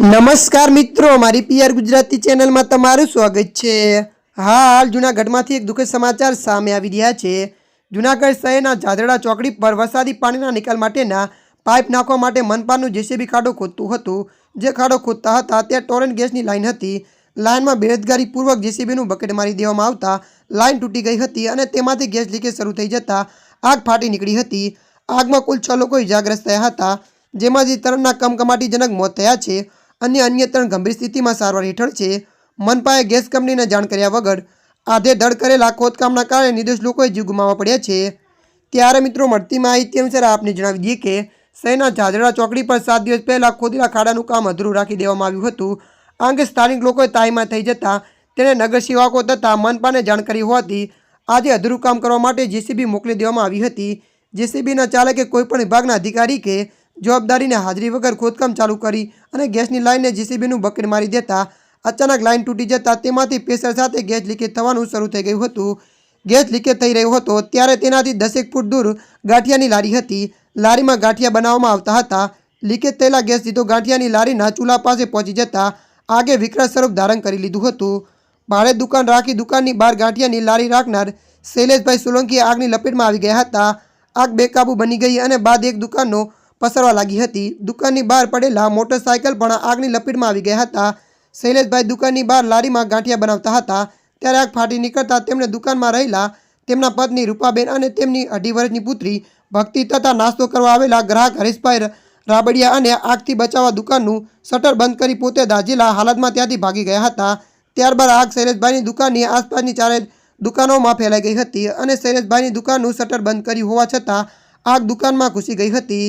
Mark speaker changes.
Speaker 1: નમસ્કાર મિત્રો, મારી પીઆર ગુજરાતી ચેનલમાં તમારું સ્વાગત છે. હાલ જૂનાગઢમાંથી એક દુઃખદ સમાચાર સામે આવી રહ્યા છે. જૂનાગઢ શહેરના જાદરડા ચોકડી પર વરસાદી પાણીના નિકાલ માટેના પાઇપ નાખવા માટે મનપાનું જેસીબી ખાડો ખોદતું હતું. જે ખાડો ખોદતા હતા, ત્યાં ટોરેન્ટ ગેસની લાઇન હતી. લાઇનમાં બેરોજગારીપૂર્વક જેસીબીનું બકેટ મારી દેવામાં આવતા લાઇન તૂટી ગઈ હતી અને તેમાંથી ગેસ લીકેજ શરૂ થઈ જતાં આગ ફાટી નીકળી હતી. આગમાં કુલ છ લોકો ઇજાગ્રસ્ત થયા હતા, જેમાંથી ત્રણના કમકમાટીજનક મોત થયા છે. અને અન્ય ત્રણ ગંભીર સ્થિતિમાં સારવાર હેઠળ છે. મનપાએ ગેસ કંપનીને જાણ કર્યા વગર આધે ધડ કરેલા ખોદકામના કારણે નિર્દોષ લોકોએ જીવ ગુમાવવા પડ્યા છે. ત્યારે મિત્રો, મળતી માહિતી અનુસાર આપને જણાવી દઈએ કે શહેરના જાજરડા ચોકડી પર સાત દિવસ પહેલાં ખોદેલા ખાડાનું કામ અધૂરું રાખી દેવામાં આવ્યું હતું. આ અંગે સ્થાનિક લોકોએ તાઈમાં થઈ જતાં તેને નગર સેવકો તથા મનપાને જાણ કરી હોવાથી આજે અધૂરું કામ કરવા માટે જેસીબી મોકલી દેવામાં આવી હતી. જેસીબીના ચાલકે કોઈપણ વિભાગના અધિકારી કે જવાબદારીને હાજરી વગર ખોદકામ ચાલુ કરી અને ગેસની લાઇનને જીસીબીનું બકેટ મારી દેતા અચાનક લાઇન તૂટી જતા તેમાંથી પ્રેશર સાથે ગેસ લીકેજ થવાનું શરૂ થઈ ગયું હતું. ગેસ લીકેજ થઈ રહ્યો હતો ત્યારે તેનાથી દસેક ફૂટ દૂર ગાંઠિયાની લારી હતી. લારીમાં ગાંઠિયા બનાવવામાં આવતા હતા. લીકેજ થયેલા ગેસ સીધો ગાંઠિયાની લારીના ચૂલા પાસે પહોંચી જતા આગે વિકરાળ સ્વરૂપ ધારણ કરી લીધું હતું. ભાડે દુકાન રાખી દુકાનની બહાર ગાંઠિયાની લારી રાખનાર શૈલેષભાઈ સોલંકી આગની લપેટમાં આવી ગયા હતા. આગ બેકાબુ બની ગઈ અને બાદ એક દુકાનનો પસરવા લાગી હતી. દુકાનની બહાર પડેલા મોટરસાયકલ પણ આગની લપેટમાં આવી ગયા હતા. શૈલેષભાઈ દુકાનની બહાર લારીમાં ગાંઠિયા બનાવતા હતા. ત્યારે આગ ફાટી નીકળતા તેમણે દુકાનમાં રહેલા તેમના પત્ની રૂપાબેન અને તેમની અઢી વર્ષની પુત્રી ભક્તિ તથા નાસ્તો કરવા આવેલા ગ્રાહક હરીશભાઈ રાબડિયા અને આગથી બચાવવા દુકાનનું શટર બંધ કરી પોતે દાઝેલા હાલતમાં ત્યાંથી ભાગી ગયા હતા. ત્યારબાદ આગ શૈલેષભાઈની દુકાનની આસપાસની ચારે દુકાનોમાં ફેલાઈ ગઈ હતી અને શૈલેષભાઈની દુકાનનું શટર બંધ કર્યું હોવા છતાં આગ દુકાનમાં ઘૂસી ગઈ હતી.